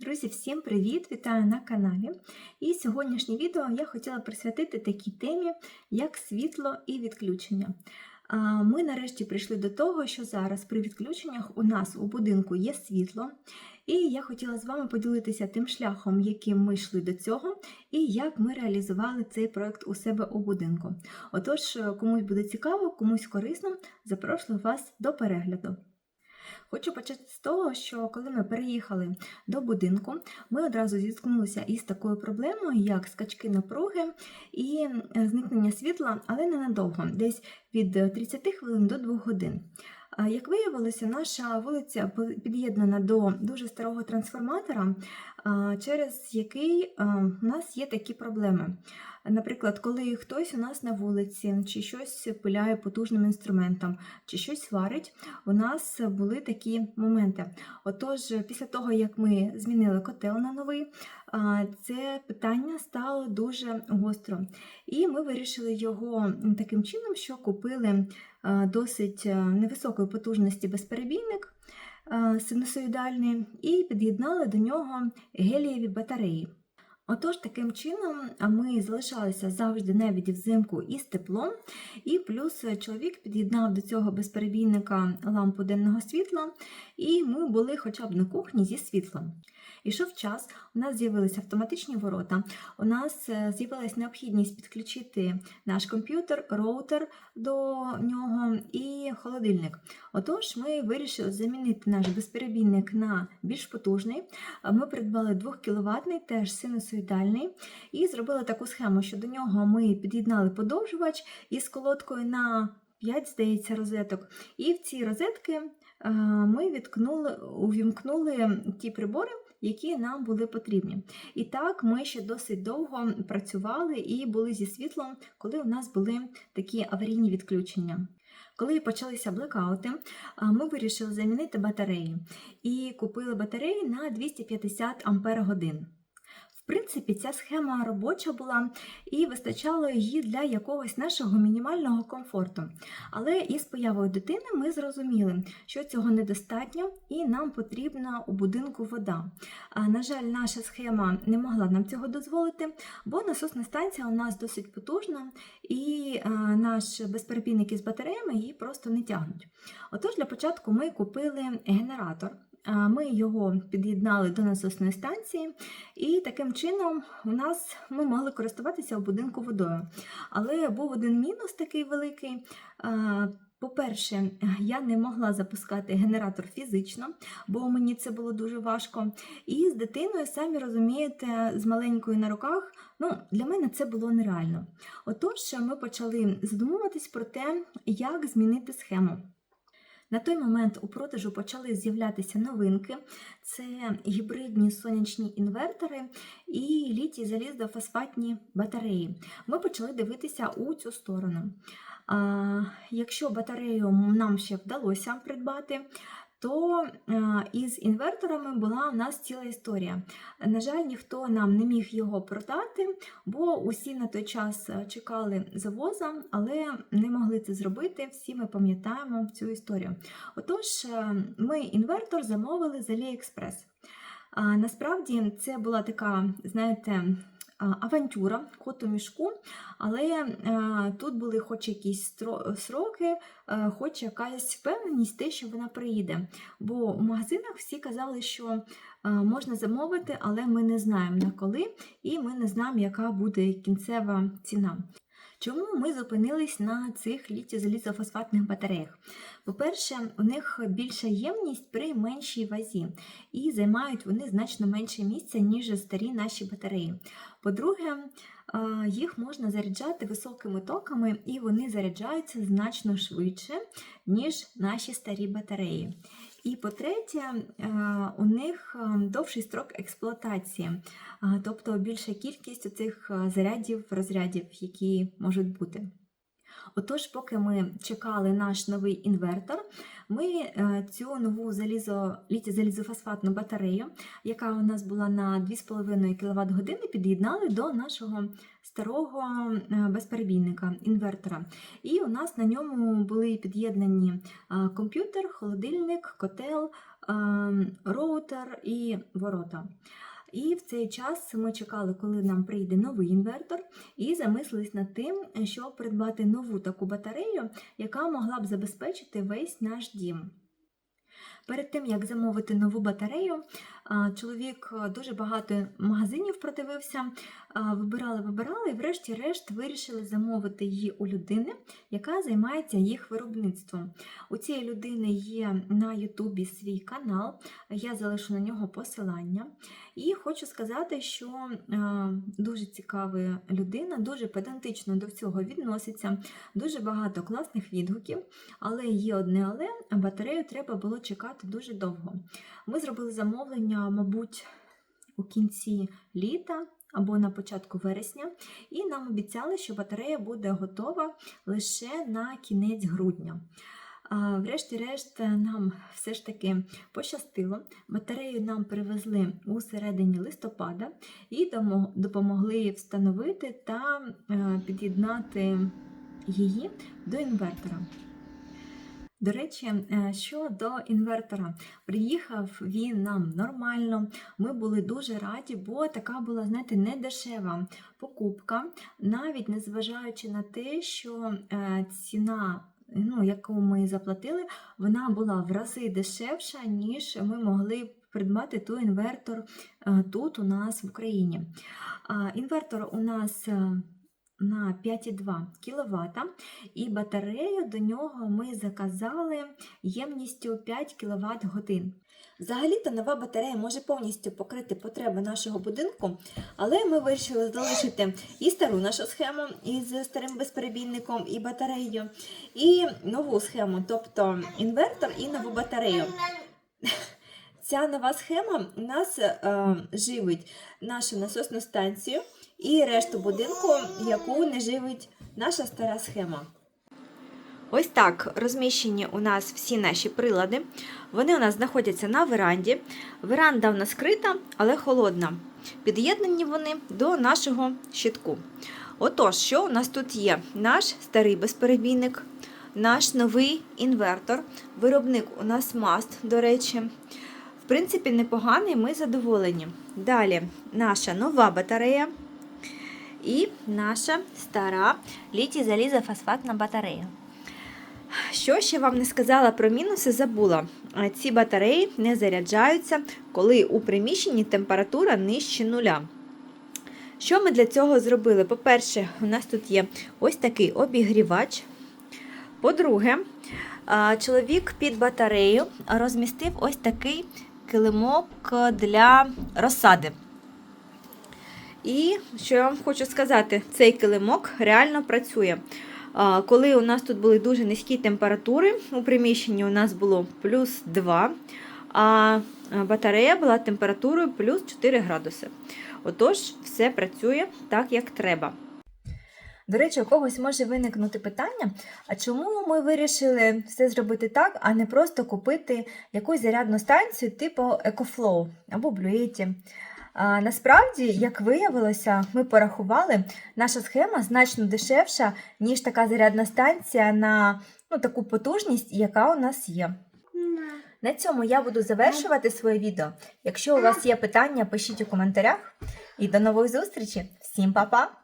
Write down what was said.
Друзі, всім привіт! Вітаю на каналі. І сьогоднішнє відео я хотіла присвятити такій темі, як світло і відключення. Ми нарешті прийшли до того, що зараз при відключеннях у нас у будинку є світло, і я хотіла з вами поділитися тим шляхом, яким ми йшли до цього, і як ми реалізували цей проект у себе у будинку. Отож, комусь буде цікаво, комусь корисно, запрошую вас до перегляду. Хочу почати з того, що коли ми переїхали до будинку, ми одразу зіткнулися із такою проблемою, як скачки напруги і е, зникнення світла, але ненадовго, десь від 30 хвилин до 2 годин. Як виявилося, наша вулиця під'єднана до дуже старого трансформатора, через який у нас є такі проблеми. Наприклад, коли хтось у нас на вулиці чи щось пиляє потужним інструментом, чи щось сварить, у нас були такі моменти. Отож, після того, як ми змінили котел на новий, це питання стало дуже гостро. І ми вирішили його таким чином, що купили досить невисокої потужності безперебійник синусоїдальний, і під'єднали до нього гелієві батареї. Отож, таким чином ми залишалися завжди навіть взимку із теплом, і плюс чоловік під'єднав до цього безперебійника лампу денного світла, і ми були хоча б на кухні зі світлом. Ішов час, у нас з'явилися автоматичні ворота, у нас е, з'явилася необхідність підключити наш комп'ютер, роутер до нього і холодильник. Отож, ми вирішили замінити наш безперебійник на більш потужний. Ми придбали 2 кВт, теж синусоїдальний, і зробили таку схему, що до нього ми під'єднали подовжувач із колодкою на 5, здається, розеток. І в ці розетки е, ми відкнули, увімкнули ті прибори, які нам були потрібні. І так ми ще досить довго працювали і були зі світлом, коли у нас були такі аварійні відключення. Коли почалися блекаути, ми вирішили замінити батареї і купили батареї на 250 Ампер годин. В принципі, ця схема робоча була і вистачало її для якогось нашого мінімального комфорту. Але із появою дитини ми зрозуміли, що цього недостатньо і нам потрібна у будинку вода. А, на жаль, наша схема не могла нам цього дозволити, бо насосна станція у нас досить потужна, і а, наш безперебійник із батареями її просто не тягнуть. Отож, для початку ми купили генератор. Ми його під'єднали до насосної станції, і таким чином у нас ми могли користуватися у будинку водою. Але був один мінус такий великий. По-перше, я не могла запускати генератор фізично, бо мені це було дуже важко. І з дитиною, самі розумієте, з маленькою на руках, ну, для мене це було нереально. Отож, ми почали задумуватись про те, як змінити схему. На той момент у продажу почали з'являтися новинки: це гібридні сонячні інвертори і літій залізофосфатні батареї. Ми почали дивитися у цю сторону. Якщо батарею нам ще вдалося придбати, то із інверторами була у нас ціла історія. На жаль, ніхто нам не міг його продати, бо усі на той час чекали завоза, але не могли це зробити. Всі ми пам'ятаємо цю історію. Отож, ми інвертор замовили з AliExpress. Насправді це була така, знаєте, авантюра кот у мішку, але е, тут були хоч якісь сроки, е, хоч якась впевненість, те, що вона приїде. Бо в магазинах всі казали, що е, можна замовити, але ми не знаємо на коли, і ми не знаємо, яка буде кінцева ціна. Чому ми зупинились на цих літіозалізофосфатних батареях? По-перше, у них більша ємність при меншій вазі, і займають вони значно менше місця, ніж старі наші батареї. По-друге, їх можна заряджати високими токами, і вони заряджаються значно швидше, ніж наші старі батареї. І по-третє, у них довший строк експлуатації, тобто більша кількість цих зарядів, розрядів, які можуть бути. Отож, поки ми чекали наш новий інвертор, ми е, цю нову залізо, літій-залізофосфатну батарею, яка у нас була на 2,5 кВт години, під'єднали до нашого старого е, безперебійника інвертора. І у нас на ньому були під'єднані е, комп'ютер, холодильник, котел, роутер і ворота. І в цей час ми чекали, коли нам прийде новий інвертор, і замислились над тим, щоб придбати нову таку батарею, яка могла б забезпечити весь наш дім. Перед тим, як замовити нову батарею, чоловік дуже багато магазинів продивився, вибирали, вибирали, і врешті-решт вирішили замовити її у людини, яка займається їх виробництвом. У цієї людини є на Ютубі свій канал, я залишу на нього посилання. І хочу сказати, що дуже цікава людина, дуже педантично до всього відноситься, дуже багато класних відгуків, але є одне але, батарею треба було чекати дуже довго. Ми зробили замовлення, мабуть, у кінці літа або на початку вересня, і нам обіцяли, що батарея буде готова лише на кінець грудня. Врешті-решт, нам все ж таки пощастило. Батарею нам привезли у середині листопада і допомогли встановити та е, під'єднати її до інвертора. До речі, е, щодо інвертора, приїхав він нам нормально. Ми були дуже раді, бо така була, знаєте, не дешева покупка, навіть незважаючи на те, що е, ціна. Ну, яку ми заплатили, вона була в рази дешевша, ніж ми могли придбати той інвертор е, тут у нас в Україні. Інвертор у нас на 5,2 кВт, і батарею до нього ми заказали ємністю 5 кВт годин. Взагалі-то нова батарея може повністю покрити потреби нашого будинку, але ми вирішили залишити і стару нашу схему із старим безперебійником і батареєю, і нову схему, тобто інвертор і нову батарею. Ця нова схема у нас е, живить нашу насосну станцію і решту будинку, яку не живить наша стара схема. Ось так розміщені у нас всі наші прилади. Вони у нас знаходяться на веранді. Веранда у нас скрита, але холодна. Під'єднані вони до нашого щитку. Отож, що у нас тут є? Наш старий безперебійник, наш новий інвертор. Виробник у нас маст, до речі. В принципі, непоганий, ми задоволені. Далі наша нова батарея і наша стара літій-залізофосфатна батарея. Що ще вам не сказала про мінуси, забула. Ці батареї не заряджаються, коли у приміщенні температура нижче нуля. Що ми для цього зробили? По-перше, у нас тут є ось такий обігрівач. По-друге, чоловік під батарею розмістив ось такий килимок для розсади. І що я вам хочу сказати, цей килимок реально працює. Коли у нас тут були дуже низькі температури, у приміщенні у нас було плюс 2, а батарея була температурою плюс 4 градуси. Отож, все працює так, як треба. До речі, у когось може виникнути питання: а чому ми вирішили все зробити так, а не просто купити якусь зарядну станцію типу EcoFlow або Bluetti? А, насправді, як виявилося, ми порахували, наша схема значно дешевша, ніж така зарядна станція на ну, таку потужність, яка у нас є. На цьому я буду завершувати своє відео. Якщо у вас є питання, пишіть у коментарях. І до нових зустрічей. Всім па-па!